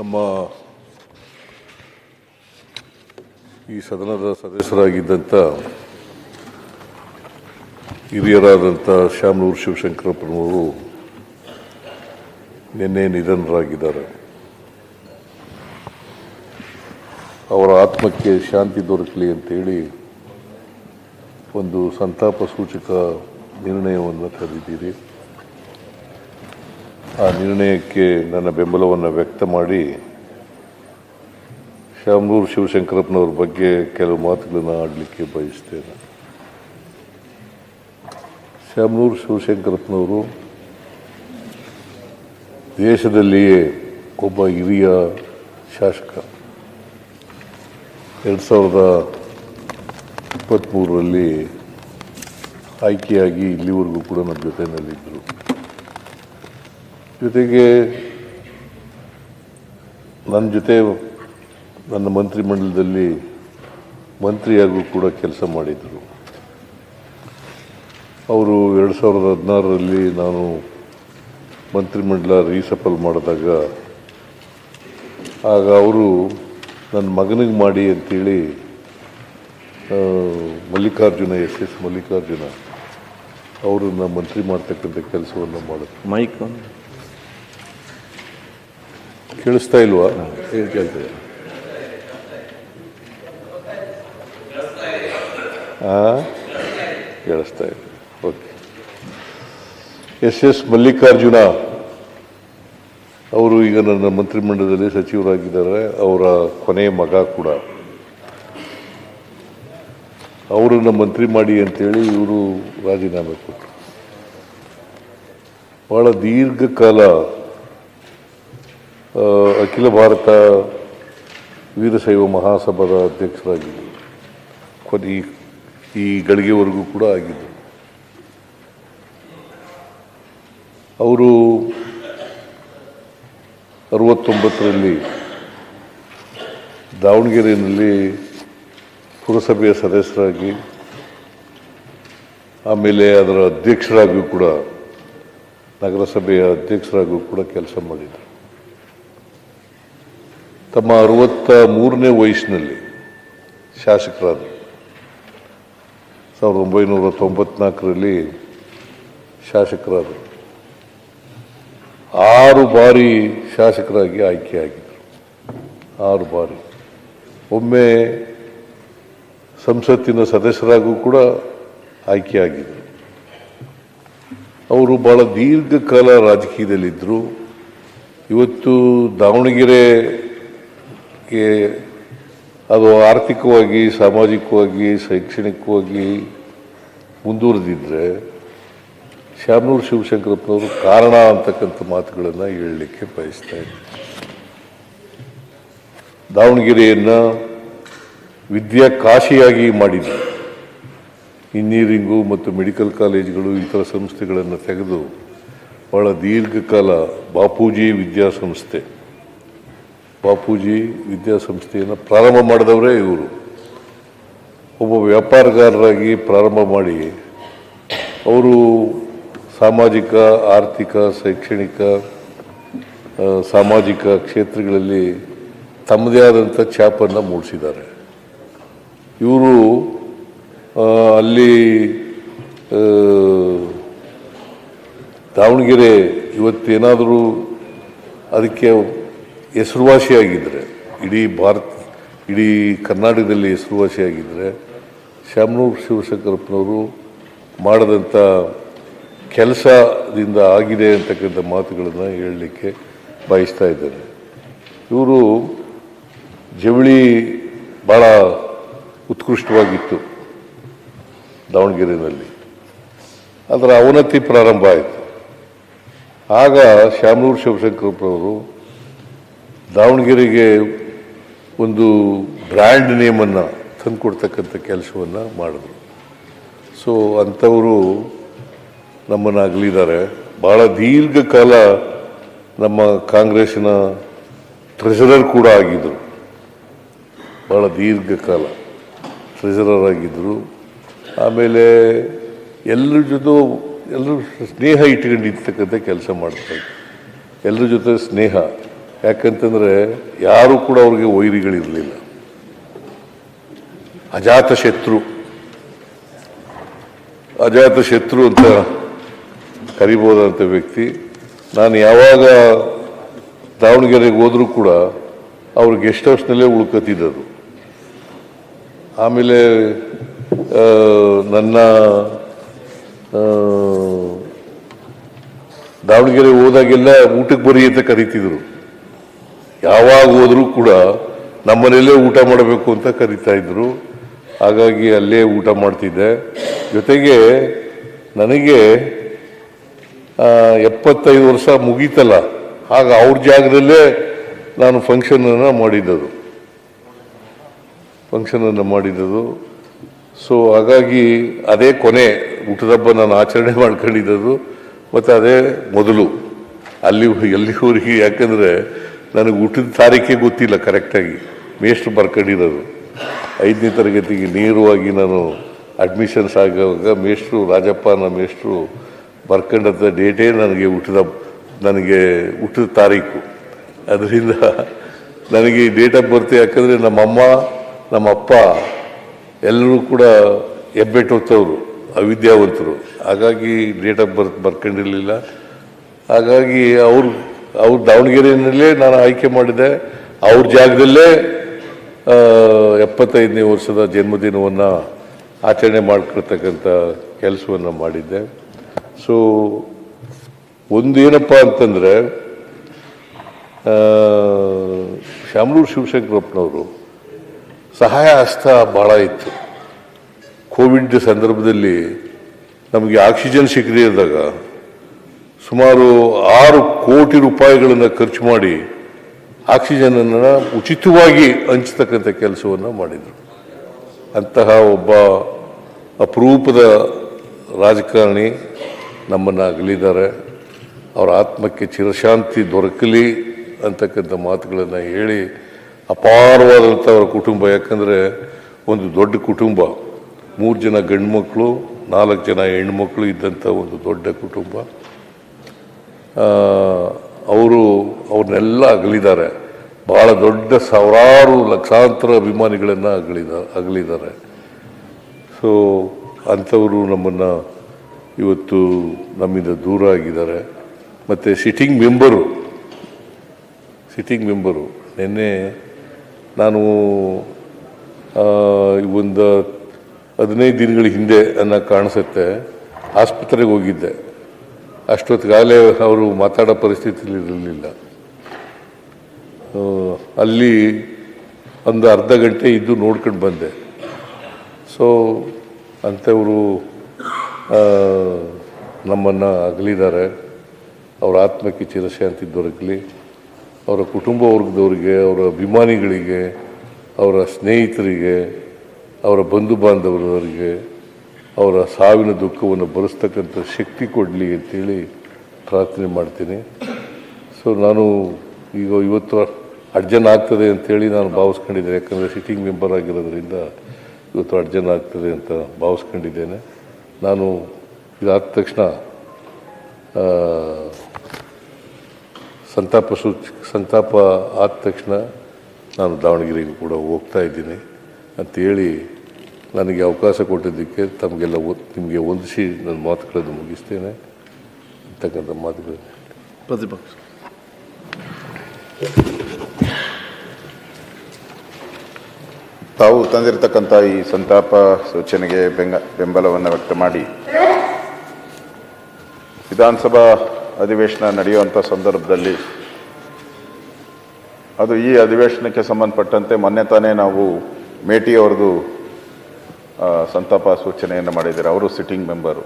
ನಮ್ಮ ಈ ಸದನದ ಸದಸ್ಯರಾಗಿದ್ದಂಥ ಹಿರಿಯರಾದಂಥ ಶ್ಯಾಮನೂರು ಶಿವಶಂಕರಪ್ಪನವರು ನಿನ್ನೆ ನಿಧನರಾಗಿದ್ದಾರೆ. ಅವರ ಆತ್ಮಕ್ಕೆ ಶಾಂತಿ ದೊರಕಲಿ ಅಂತೇಳಿ ಒಂದು ಸಂತಾಪ ಸೂಚಕ ನಿರ್ಣಯವನ್ನು ತಂದಿದ್ದೀರಿ ಆ ನಿರ್ಣಯಕ್ಕೆ ನನ್ನ ಬೆಂಬಲವನ್ನು ವ್ಯಕ್ತ ಮಾಡಿ ಶಾಮನೂರು ಶಿವಶಂಕರಪ್ಪನವ್ರ ಬಗ್ಗೆ ಕೆಲವು ಮಾತುಗಳನ್ನು ಆಡಲಿಕ್ಕೆ ಬಯಸ್ತೇನೆ. ಶಾಮನೂರು ಶಿವಶಂಕರಪ್ಪನವರು ದೇಶದಲ್ಲಿಯೇ ಒಬ್ಬ ಹಿರಿಯ ಶಾಸಕ. ಎರಡು ಸಾವಿರದ ಇಪ್ಪತ್ತ್ಮೂರರಲ್ಲಿ ಆಯ್ಕೆಯಾಗಿ ಇಲ್ಲಿವರೆಗೂ ಕೂಡ ನಮ್ಮ ಜೊತೆಯಲ್ಲಿದ್ದರು ಜೊತೆಗೆ ನನ್ನ ಜೊತೆ ನನ್ನ ಮಂತ್ರಿಮಂಡಲದಲ್ಲಿ ಮಂತ್ರಿಯಾಗೂ ಕೂಡ ಕೆಲಸ ಮಾಡಿದರು. ಅವರು ಎರಡು ಸಾವಿರದ ಹದಿನಾರರಲ್ಲಿ ನಾನು ಮಂತ್ರಿಮಂಡಲ ರೀಸಫಲ್ ಮಾಡಿದಾಗ ಆಗ ಅವರು ನನ್ನ ಮಗನಿಗೆ ಮಾಡಿ ಅಂತೇಳಿ ಆ, ಮಲ್ಲಿಕಾರ್ಜುನ ಎಸ್ ಎಸ್ ಮಲ್ಲಿಕಾರ್ಜುನ ಅವರನ್ನು ಮಂತ್ರಿ ಮಾಡ್ತಕ್ಕಂಥ ಕೆಲಸವನ್ನು ಮಾಡಿದ್ರು ಮೈಕ್ ಕೇಳಿಸ್ತಾ ಇಲ್ವಾ? ಏನು ಕೇಳ್ತದೆ ಕೇಳಿಸ್ತಾ ಇದೆ. ಓಕೆ ಎಸ್ ಎಸ್ ಮಲ್ಲಿಕಾರ್ಜುನ ಅವರು ಈಗ ನನ್ನ ಮಂತ್ರಿಮಂಡಲದಲ್ಲಿ ಸಚಿವರಾಗಿದ್ದಾರೆ. ಅವರ ಕೊನೆಯ ಮಗ ಕೂಡ. ಅವರನ್ನು ಮಂತ್ರಿ ಮಾಡಿ ಅಂತೇಳಿ ಇವರು ರಾಜೀನಾಮೆ ಕೊಟ್ಟರು ಬಹಳ ದೀರ್ಘಕಾಲ ಅಖಿಲ ಭಾರತ ವೀರಶೈವ ಮಹಾಸಭಾದ ಅಧ್ಯಕ್ಷರಾಗಿದ್ದರು ಕೊನೆ ಈ- ಗಳಿಗೆವರೆಗೂ ಕೂಡ ಆಗಿದ್ದರು ಅವರು ಅರವತ್ತೊಂಬತ್ತರಲ್ಲಿ ದಾವಣಗೆರೆಯಲ್ಲಿ ಪುರಸಭೆಯ ಸದಸ್ಯರಾಗಿ, ಆಮೇಲೆ ಅದರ ಅಧ್ಯಕ್ಷರಾಗಿಯೂ ಕೂಡ, ನಗರಸಭೆಯ ಅಧ್ಯಕ್ಷರಾಗಿಯೂ ಕೂಡ ಕೆಲಸ ಮಾಡಿದರು. ತಮ್ಮ ಅರವತ್ತ ಮೂರನೇ ವಯಸ್ಸಿನಲ್ಲಿ ಶಾಸಕರಾದರು. ಸಾವಿರದ ಒಂಬೈನೂರ ತೊಂಬತ್ನಾಲ್ಕರಲ್ಲಿ ಶಾಸಕರಾದರು. ಆರು ಬಾರಿ ಶಾಸಕರಾಗಿ ಆಯ್ಕೆಯಾಗಿದ್ದರು. ಆರು ಬಾರಿ. ಒಮ್ಮೆ ಸಂಸತ್ತಿನ ಸದಸ್ಯರಾಗೂ ಕೂಡ ಆಯ್ಕೆಯಾಗಿದ್ದರು. ಅವರು ಭಾಳ ದೀರ್ಘಕಾಲ ರಾಜಕೀಯದಲ್ಲಿದ್ದರು. ಇವತ್ತು ದಾವಣಗೆರೆಗೆ ಅದು ಆರ್ಥಿಕವಾಗಿ, ಸಾಮಾಜಿಕವಾಗಿ, ಶೈಕ್ಷಣಿಕವಾಗಿ ಮುಂದುವರೆದಿದ್ದರೆ ಶ್ಯಾಮನೂರು ಶಿವಶಂಕರಪ್ಪನವರು ಕಾರಣ ಅಂತಕ್ಕಂಥ ಮಾತುಗಳನ್ನು ಹೇಳಲಿಕ್ಕೆ ಬಯಸ್ತಾ ಇದ್ದೀನಿ ದಾವಣಗೆರೆಯನ್ನು ವಿದ್ಯಾ ಕಾಶಿಯಾಗಿ ಮಾಡಿದ್ವಿ ಇಂಜಿನಿಯರಿಂಗು ಮತ್ತು ಮೆಡಿಕಲ್ ಕಾಲೇಜುಗಳು ಇತರ ಸಂಸ್ಥೆಗಳನ್ನು ತೆಗೆದು ಬಹಳ ದೀರ್ಘಕಾಲ ಬಾಪೂಜಿ ವಿದ್ಯಾಸಂಸ್ಥೆ ಬಾಪೂಜಿ ವಿದ್ಯಾಸಂಸ್ಥೆಯನ್ನು ಪ್ರಾರಂಭ ಮಾಡಿದವರೇ ಇವರು. ಒಬ್ಬ ವ್ಯಾಪಾರಗಾರರಾಗಿ ಪ್ರಾರಂಭ ಮಾಡಿ, ಅವರು ಸಾಮಾಜಿಕ, ಆರ್ಥಿಕ, ಶೈಕ್ಷಣಿಕ ಸಾಮಾಜಿಕ ಕ್ಷೇತ್ರಗಳಲ್ಲಿ ತಮ್ಮದೇ ಆದಂಥ ಛಾಪನ್ನು ಮೂಡಿಸಿದ್ದಾರೆ. ಇವರು ಅಲ್ಲಿ ದಾವಣಗೆರೆ ಇವತ್ತೇನಾದರೂ ಅದಕ್ಕೆ ಹೆಸರುವಾಸಿಯಾಗಿದ್ದರೆ ಇಡೀ ಭಾರತ, ಇಡೀ ಕರ್ನಾಟಕದಲ್ಲಿ ಹೆಸರುವಾಸಿಯಾಗಿದ್ದರೆ ಶಾಮನೂರು ಶಿವಶಂಕರಪ್ಪನವರು ಮಾಡಿದಂಥ ಕೆಲಸದಿಂದ ಆಗಿದೆ ಅಂತಕ್ಕಂಥ ಮಾತುಗಳನ್ನು ಹೇಳಲಿಕ್ಕೆ ಬಯಸ್ತಾ ಇದ್ದಾರೆ ಇವರು ಜವಳಿ ಭಾಳ ಉತ್ಕೃಷ್ಟವಾಗಿತ್ತು ದಾವಣಗೆರೆಯಲ್ಲಿ ಅದರ ಅವನತಿ ಪ್ರಾರಂಭ ಆಯಿತು. ಆಗ ಶಾಮನೂರು ಶಿವಶಂಕರಪ್ಪನವರು ದಾವಣಗೆರೆಗೆ ಒಂದು ಬ್ರ್ಯಾಂಡ್ ನೇಮನ್ನು ತಂದುಕೊಡ್ತಕ್ಕಂಥ ಕೆಲಸವನ್ನು ಮಾಡಿದ್ರು. ಸೊ, ಅಂಥವರು ನಮ್ಮನ್ನು ಅಗಲಿದ್ದಾರೆ. ಭಾಳ ದೀರ್ಘಕಾಲ ನಮ್ಮ ಕಾಂಗ್ರೆಸ್ನ ಟ್ರೆಷರರ್ ಕೂಡ ಆಗಿದ್ದರು. ಭಾಳ ದೀರ್ಘಕಾಲ ಟ್ರೆಷರರ್ ಆಗಿದ್ದರು. ಆಮೇಲೆ ಎಲ್ಲರ ಜೊತೆ ಎಲ್ಲರೂ ಸ್ನೇಹ ಇಟ್ಕೊಂಡಿರ್ತಕ್ಕಂಥ ಕೆಲಸ ಮಾಡ್ತಾರೆ. ಎಲ್ಲರ ಜೊತೆ ಸ್ನೇಹ. ಯಾಕಂತಂದ್ರೆ ಯಾರು ಕೂಡ ಅವ್ರಿಗೆ ವೈರಿಗಳಿರಲಿಲ್ಲ. ಅಜಾತ ಶತ್ರು. ಅಜಾತ ಶತ್ರು ಅಂತ ಕರಿಬೋದಂಥ ವ್ಯಕ್ತಿ. ನಾನು ಯಾವಾಗ ದಾವಣಗೆರೆಗೆ ಹೋದರೂ ಕೂಡ ಅವ್ರು ಗೆಸ್ಟ್ ಹೌಸ್ನಲ್ಲೇ ಉಳ್ಕತ್ತಿದ್ದರು ಆಮೇಲೆ ನನ್ನ ದಾವಣಗೆರೆ ಹೋದಾಗೆಲ್ಲ ಊಟಕ್ಕೆ ಬರೀ ಅಂತ ಕರಿತಿದ್ರು. ಯಾವಾಗ ಹೋದರೂ ಕೂಡ ನಮ್ಮನೆಯಲ್ಲೇ ಊಟ ಮಾಡಬೇಕು ಅಂತ ಕರಿತಾ ಇದ್ರು. ಹಾಗಾಗಿ ಅಲ್ಲೇ ಊಟ ಮಾಡ್ತಿದ್ದೆ. ಜೊತೆಗೆ ನನಗೆ ಎಪ್ಪತ್ತೈದು ವರ್ಷ ಮುಗೀತಲ್ಲ. ಆಗ ಅವ್ರ ಜಾಗದಲ್ಲೇ ನಾನು ಫಂಕ್ಷನನ್ನು ಮಾಡಿದ್ದದು. ಫಂಕ್ಷನನ್ನು ಮಾಡಿದ್ದದು. ಸೊ ಹಾಗಾಗಿ ಅದೇ ಕೊನೆ ಊಟದಬ್ಬ ನಾನು ಆಚರಣೆ ಮಾಡ್ಕೊಂಡಿದ್ದದು. ಮತ್ತು ಅದೇ ಮೊದಲು. ಅಲ್ಲಿ ಎಲ್ಲಿವರೆಗೆ ಯಾಕಂದರೆ ನನಗೆ ಹುಟ್ಟಿದ ತಾರೀಖೇ ಗೊತ್ತಿಲ್ಲ ಕರೆಕ್ಟಾಗಿ ಮೇಷ್ಟ್ರು ಬರ್ಕೊಂಡಿರೋದು. ಐದನೇ ತರಗತಿಗೆ ನೇರವಾಗಿ ನಾನು ಅಡ್ಮಿಷನ್ಸ್ ಆಗುವಾಗ ಮೇಷ್ಟ್ರು ರಾಜಪ್ಪ ನಮ್ಮ ಮೇಷ್ಟ್ರು ಬರ್ಕೊಂಡಂಥ ಡೇಟೇ ನನಗೆ ಹುಟ್ಟಿದ ನನಗೆ ಹುಟ್ಟಿದ ತಾರೀಕು. ಅದರಿಂದ ನನಗೆ ಡೇಟ್ ಆಫ್ ಬರ್ತ್ ಯಾಕಂದರೆ ನಮ್ಮಮ್ಮ, ನಮ್ಮಪ್ಪ ಎಲ್ಲರೂ ಕೂಡ ಹೆಬ್ಬೆಟ್ಟು ಹೊತ್ತವರು ಅವಿದ್ಯಾವಂತರು. ಹಾಗಾಗಿ ಡೇಟ್ ಆಫ್ ಬರ್ತ್ ಬರ್ಕೊಂಡಿರಲಿಲ್ಲ. ಹಾಗಾಗಿ ಅವ್ರು ಅವ್ರ ದಾವಣಗೆರೆಯಲ್ಲಿ ನಾನು ಆಯ್ಕೆ ಮಾಡಿದೆ. ಅವ್ರ ಜಾಗದಲ್ಲೇ ಎಪ್ಪತ್ತೈದನೇ ವರ್ಷದ ಜನ್ಮದಿನವನ್ನು ಆಚರಣೆ ಮಾಡ್ಕೊಳ್ತಕ್ಕಂಥ ಕೆಲಸವನ್ನು ಮಾಡಿದ್ದೆ. ಸೊ ಒಂದೇನಪ್ಪ ಅಂತಂದರೆ ಶಾಮನೂರು ಶಿವಶಂಕರಪ್ಪನವರು ಸಹಾಯ ಹಸ್ತ ಭಾಳ ಇತ್ತು. ಕೋವಿಡ್ ಸಂದರ್ಭದಲ್ಲಿ ನಮಗೆ ಆಕ್ಸಿಜನ್ ಸಿಗದೇ ಇದ್ದಾಗ ಸುಮಾರು ಆರು ಕೋಟಿ ರೂಪಾಯಿಗಳನ್ನು ಖರ್ಚು ಮಾಡಿ ಆಕ್ಸಿಜನನ್ನು ಉಚಿತವಾಗಿ ಹಂಚತಕ್ಕಂಥ ಕೆಲಸವನ್ನು ಮಾಡಿದರು. ಅಂತಹ ಒಬ್ಬ ಅಪರೂಪದ ರಾಜಕಾರಣಿ ನಮ್ಮನ್ನು ಅಗಲಿದ್ದಾರೆ. ಅವರ ಆತ್ಮಕ್ಕೆ ಚಿರಶಾಂತಿ ದೊರಕಲಿ ಅಂತಕ್ಕಂಥ ಮಾತುಗಳನ್ನು ಹೇಳಿ ಅಪಾರವಾದಂಥ ಅವರ ಕುಟುಂಬ. ಯಾಕಂದರೆ ಒಂದು ದೊಡ್ಡ ಕುಟುಂಬ, ಮೂರು ಜನ ಗಂಡು ಮಕ್ಕಳು ನಾಲ್ಕು ಜನ ಹೆಣ್ಮಕ್ಳು ಇದ್ದಂಥ ಒಂದು ದೊಡ್ಡ ಕುಟುಂಬ. ಅವರು, ಅವ್ರನ್ನೆಲ್ಲ ಅಗಲಿದ್ದಾರೆ. ಭಾಳ ದೊಡ್ಡ ಸಾವಿರಾರು ಲಕ್ಷಾಂತರ ಅಭಿಮಾನಿಗಳನ್ನು ಅಗಲಿದ, ಅಗಲಿದ್ದಾರೆ. ಸೊ ಅಂಥವರು ನಮ್ಮನ್ನು ಇವತ್ತು ನಮ್ಮಿಂದ ದೂರ ಆಗಿದ್ದಾರೆ. ಮತ್ತು ಸಿಟ್ಟಿಂಗ್ ಮೆಂಬರು ಸಿಟ್ಟಿಂಗ್ ಮೆಂಬರು ನಿನ್ನೆ ನಾನು ಒಂದು ಹದಿನೈದು ದಿನಗಳ ಹಿಂದೆ ಅನ್ನೋ ಕಾಣಿಸುತ್ತೆ, ಆಸ್ಪತ್ರೆಗೆ ಹೋಗಿದ್ದೆ. ಅಷ್ಟೊತ್ತಿಗಾಗಲೇ ಅವರು ಮಾತಾಡೋ ಪರಿಸ್ಥಿತಿಯಲ್ಲಿ ಇರಲಿಲ್ಲ. ಅಲ್ಲಿ ಒಂದು ಅರ್ಧ ಗಂಟೆ ಇದ್ದು ನೋಡ್ಕೊಂಡು ಬಂದೆ. ಸೊ ಅಂಥವರು ನಮ್ಮನ್ನು ಅಗಲಿದ್ದಾರೆ. ಅವರ ಆತ್ಮಕ್ಕೆ ಚಿರಶಾಂತಿ ದೊರಕಲಿ. ಅವರ ಕುಟುಂಬ ವರ್ಗದವರಿಗೆ, ಅವರ ಅಭಿಮಾನಿಗಳಿಗೆ, ಅವರ ಸ್ನೇಹಿತರಿಗೆ, ಅವರ ಬಂಧು ಬಾಂಧವರಿಗೆ ಅವರ ಸಾವಿನ ದುಃಖವನ್ನು ಭರಿಸ್ತಕ್ಕಂಥ ಶಕ್ತಿ ಕೊಡಲಿ ಅಂತೇಳಿ ಪ್ರಾರ್ಥನೆ ಮಾಡ್ತೀನಿ. ಸೊ ನಾನು ಈಗ ಇವತ್ತು ಅಡ್ಜನ್ ಆಗ್ತದೆ ಅಂತೇಳಿ ನಾನು ಭಾವಿಸ್ಕೊಂಡಿದ್ದೇನೆ. ಯಾಕಂದರೆ ಸಿಟ್ಟಿಂಗ್ ಮೆಂಬರ್ ಆಗಿರೋದ್ರಿಂದ ಇವತ್ತು ಅಡ್ಜನ್ ಆಗ್ತದೆ ಅಂತ ಭಾವಿಸ್ಕೊಂಡಿದ್ದೇನೆ. ನಾನು ಇದಾದ ತಕ್ಷಣ ಸಂತಾಪ ಸೂಚ, ಸಂತಾಪ ಆದ ತಕ್ಷಣ ನಾನು ದಾವಣಗೆರೆಗೂ ಕೂಡ ಹೋಗ್ತಾ ಇದ್ದೀನಿ ಅಂತೇಳಿ ನನಗೆ ಅವಕಾಶ ಕೊಟ್ಟಿದ್ದಕ್ಕೆ ತಮಗೆಲ್ಲ ನಿಮಗೆ ಹೊಂದಿಸಿ ನನ್ನ ಮಾತುಗಳನ್ನು ಮುಗಿಸ್ತೇನೆ. ಅಂತಕ್ಕಂಥ ಮಾತುಗಳು. ಪ್ರತಿಪಕ್ಷ. ತಾವು ತಂದಿರತಕ್ಕಂಥ ಈ ಸಂತಾಪ ಸೂಚನೆಗೆ ಬೆಂಗ ಬೆಂಬಲವನ್ನು ವ್ಯಕ್ತ ಮಾಡಿ. ವಿಧಾನಸಭಾ ಅಧಿವೇಶನ ನಡೆಯುವಂಥ ಸಂದರ್ಭದಲ್ಲಿ ಅದು ಈ ಅಧಿವೇಶನಕ್ಕೆ ಸಂಬಂಧಪಟ್ಟಂತೆ ಮೊನ್ನೆ ತಾನೇ ನಾವು ಮೇಟಿ ಅವ್ರದ್ದು ಸಂತಾಪ ಸೂಚನೆಯನ್ನು ಮಾಡಿದ್ದಾರೆ. ಅವರು ಸಿಟ್ಟಿಂಗ್ ಮೆಂಬರು